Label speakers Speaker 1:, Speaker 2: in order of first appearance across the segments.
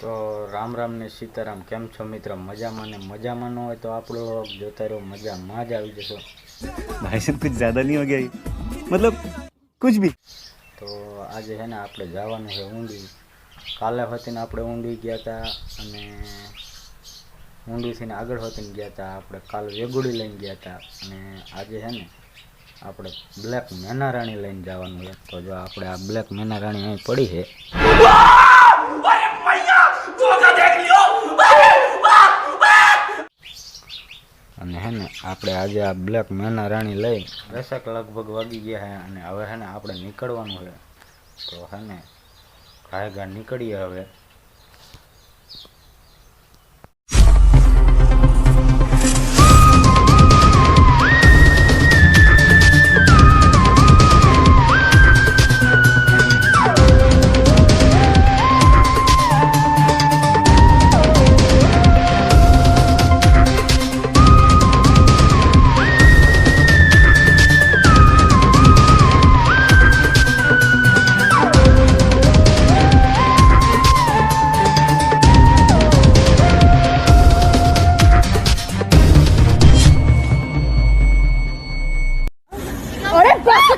Speaker 1: તો રામ રામ ને સીતારામ કેમ છો મિત્ર? મજામાં ને મજામાં ન હોય તો આપણો જોતા રહ્યો મજામાં જ આવી જશો.
Speaker 2: ભાઈ સાહેબ કુછ જ્યાદા નહીં હો ગયા મતલબ કુછ ભી.
Speaker 1: તો આજે હે ને આપણે જવાનું છે ઊંડી. કાલે હોતીને આપણે ઊંડી ગયા હતા અને ઊંડીથીને આગળ હોતીને ગયા હતા આપણે કાલ વેગુડી લઈને ગયા હતા અને આજે હે ને આપણે બ્લેક મેના રાણી લઈને જવાનું છે તો જો આપણે આ બ્લેક મેના રાણી અહીં પડી છે અને હે ને, આપણે આજે આ બ્લેક મેના રાણી લઈ, દસેક લગભગ વાગી ગયા હે, અને હવે હે ને, આપણે નીકળવાનું છે. તો હે ને ઘાય નીકળીએ હવે.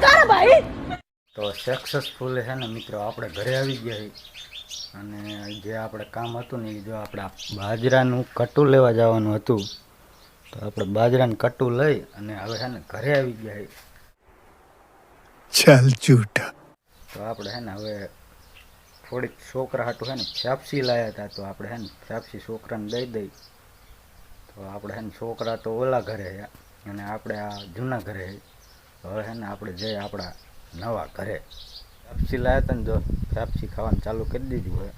Speaker 3: કર ભાઈ?
Speaker 1: તો સક્સેસફુલ છે ને મિત્રો આપણે ઘરે આવી ગયા અને જે આપણે કામ હતું ને એ જો આપણે બાજરાનું કટું લેવા જવાનું હતું તો આપણે બાજરાનું કટું લઈ અને હવે છે ને ઘરે આવી ગયા
Speaker 4: ચાલ જૂઠા.
Speaker 1: તો આપણે છે ને હવે થોડીક છોકરા હાટું છે ને છાપસી લાયા હતા તો આપણે છે ને છાપસી છોકરાને દઈ દઈ. તો આપણે છે ને છોકરા તો ઓલા ઘરે અને આપણે આ જૂના ઘરે હવે છે ને આપણે જઈએ આપણા નવા ઘરે ફેફસી લાવ્યા હતા ને જો ફેફસી ખાવાનું ચાલુ કરી દીધું હોય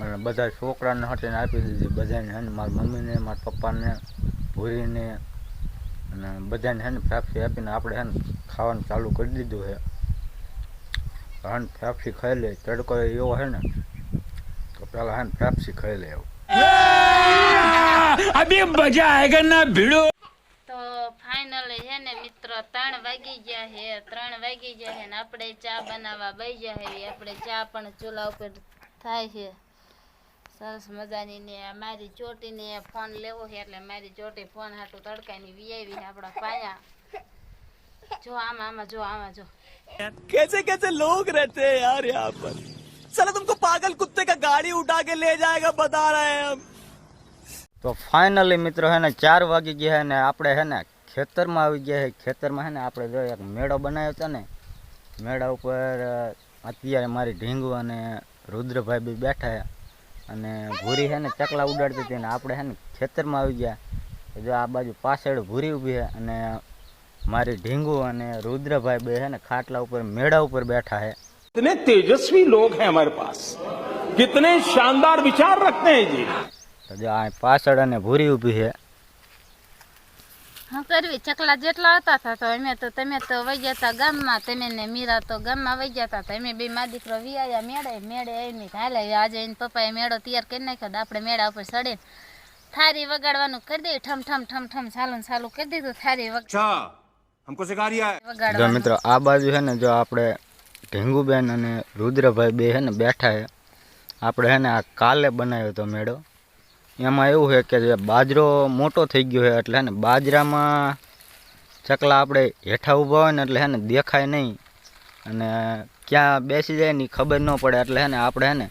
Speaker 1: અને બધા છોકરાને હટીને આપી દીધી. બધાને છે ને મારા મમ્મીને, મારા પપ્પાને, ભૂરીને અને બધાને છે ને ફેફસી આપીને આપણે છે ને ખાવાનું ચાલુ કરી દીધું છે. હન ફેફસી ખાઈ લે, તડકો એવો છે ને, તો પેલા હન ફેફસી ખાઈ લે એવું.
Speaker 5: તો ત્રણ વાગી ગયા છે ત્રણ વાગી ગયા છે ને આપણે ચા બનાવવા બઈ ગયા છે આપણે ચા પણ ચૂલા ઉપર થાય છે સરસ મજાની ને મારી ચોટીને ફોન લેવો છે એટલે મારી ચોટી ફોન હાટું તડકાની વીઆવી છે આપણા પાયા જો આમાં આમાં જો આમાં જો
Speaker 2: कैसे कैसे लोग रहते हैं यार यहाँ पर साला तुमको पागल कुत्ते का गाड़ी उठा के ले जाएगा बता रहे हैं हम
Speaker 1: તો ફાઇનલી મિત્રો હે ને ચાર વાગી ગયા છે ને આપણે હે ને ખેતરમાં આવી ગયા છે ખેતરમાં હે ને આપણે જો એક મેળો બનાવ્યો હતો ને મેળા ઉપર અ, અત્યારે મારી ઢીંગુ અને રુદ્રભાઈ બી બેઠા છે અને ભૂરી છે ને ચકલા ઉડાડતી હતી ને આપણે હે ને ખેતરમાં આવી ગયા તો જો આ બાજુ પાછળ ભૂરી ઊભી છે અને મારી ઢીંગુ અને રુદ્રભાઈ બે છે ને ખાટલા ઉપર મેળા ઉપર બેઠા છે
Speaker 6: कितने तेजस्वी लोग हैं हमारे पास कितने शानदार विचार रखते हैं जी
Speaker 1: તો જો આ પાછળ અને ભૂરી ઊભી
Speaker 5: હું કરવી? ચકલા જેટલા હતા હતા તો અમે તો તમે તો વહી ગયા હતા ગામમાં તમે ને મીરા તો ગામમાં વહી ગયા હતા અમે બે મા દીકરો વિયા મેળે મેળે એની હાલે. આજે એને પપ્પાએ મેળો તૈયાર કરી નાખ્યો આપણે મેળા ઉપર ચડે થારી વગાડવાનું કરી દે ઠમ ઠમ ઠમ ઠમ સાલું સાલું કરી દીધું. થારી વગાડ
Speaker 1: મિત્રો આ બાજુ છે ને જો આપણે ઢીંગુબેન અને રુદ્રભાઈ બે છે ને બેઠા છે આપણે છે ને આ કાલે બનાવ્યો હતો મેળો. એમાં એવું છે કે જે બાજરો મોટો થઈ ગયો છે એટલે ને બાજરામાં ચકલા આપણે હેઠા ઊભા હોય ને એટલે હે ને દેખાય નહીં. અને ક્યાં બેસી જાય ને ખબર ન પડે એટલે હે ને આપણે હે ને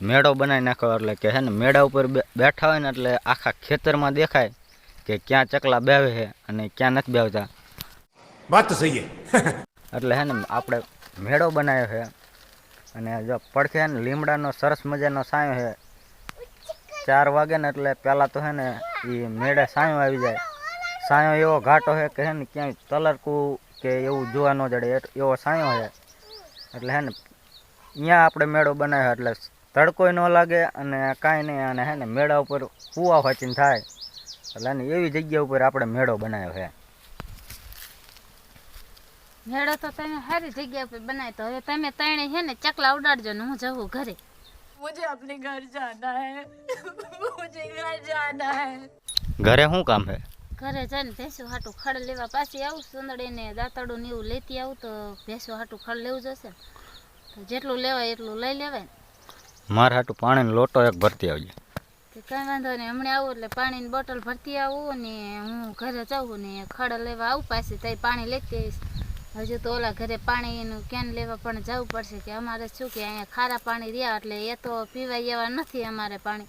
Speaker 1: મેળો બનાવી નાખ્યો એટલે કે હે ને મેળા ઉપર બેઠા હોય ને એટલે આખા ખેતરમાં દેખાય કે ક્યાં ચકલા બેવે છે અને ક્યાં નથી બેવતા
Speaker 6: વાત તો સહી
Speaker 1: એટલે હે ને આપણે મેળો બનાવ્યો છે. અને જો પડખે ને લીમડાનો સરસ મજાનો સાયો છે. ચાર વાગે ને એટલે પહેલાં તો હે ને એ મેળે સાયો આવી જાય. સાયો એવો ઘાટો છે કે હે ને ક્યાંય તલરકું કે એવું જોવા ન જડે. એવો સાયો છે એટલે હે ને અહીંયા આપણે મેળો બનાવ્યો એટલે તડકોય ન લાગે અને કાંઈ નહીં અને હે ને મેળા ઉપર કૂવા વાંચીને થાય. એટલે ને એવી જગ્યા ઉપર આપણે મેળો બનાવ્યો છે
Speaker 5: મેળો તો તમે સારી જગ્યા ઉપર બનાવ્યો હવે તમે ત્રણે છે ને ચકલા ઉડાડજો ને હું જવું ઘરે.
Speaker 3: मुझे अपने घर जाना है मुझे घर जाना है
Speaker 1: ઘરે શું કામ છે
Speaker 5: ઘરે જઈને ભેંસો હાટું ખડ લેવા પાછી આવું સુંદડીને દાંતડું ને એવું લેતી આવું તો ભેંસો હાટું ખડ લેવું જશે તો જેટલું લેવાય એટલું લઈ લેવાય ને.
Speaker 1: મારા હાટું પાણીનો લોટો એક ભરતી આવજે
Speaker 5: તો કાંઈ વાંધો નહીં હમણાં આવું એટલે પાણીની બોટલ ભરતી આવું ને હું ઘરે જાઉં ને ખડ લેવા આવું પાછી તઈ પાણી લેતી આવીશ હજુ તો ઓલા ઘરે પાણીનું કેન લેવા પણ જવું પડશે કે અમારે શું કે અહીંયા ખારા પાણી રહ્યા એટલે એ તો પીવાય એવા નથી અમારે પાણી.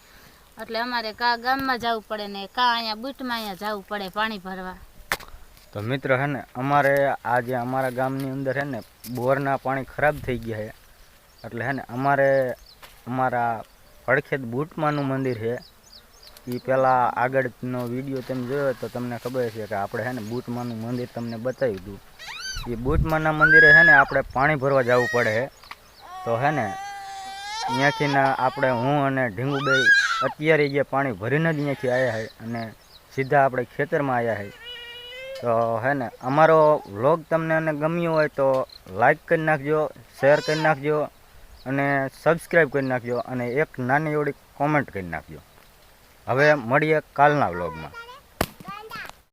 Speaker 5: એટલે અમારે કા ગામમાં જવું પડે ને કા અહીંયા બૂટમાં અહીંયા જવું પડે પાણી ભરવા.
Speaker 1: તો મિત્રો હે ને, અમારે આ જે અમારા ગામની અંદર હે ને, બોરના પાણી ખરાબ થઈ ગયા છે એટલે હે ને, અમારે અમારા પડખેત બૂટમાનું મંદિર છે એ પહેલાં આગળનો વીડિયો તમે જોયો તો તમને ખબર છે કે આપણે હે ને, બૂટમાનું મંદિર તમને બતાવી હતું. એ બૂટમાના મંદિરે છે ને આપણે પાણી ભરવા જવું પડે છે તો હે ને અહીંયાથી આપણે હું અને ઢીંગુબાઈ અત્યારે જે પાણી ભરીને જ અહીંયાથી આવ્યા છે અને સીધા આપણે ખેતરમાં આવ્યા છે તો હે ને, અમારો વ્લોગ તમને અને ગમ્યો હોય તો લાઈક કરી નાખજો, શેર કરી નાખજો અને સબસ્ક્રાઈબ કરી નાખજો અને એક નાની એવડી કોમેન્ટ કરી નાખજો. હવે મળીએ કાલના વ્લોગમાં.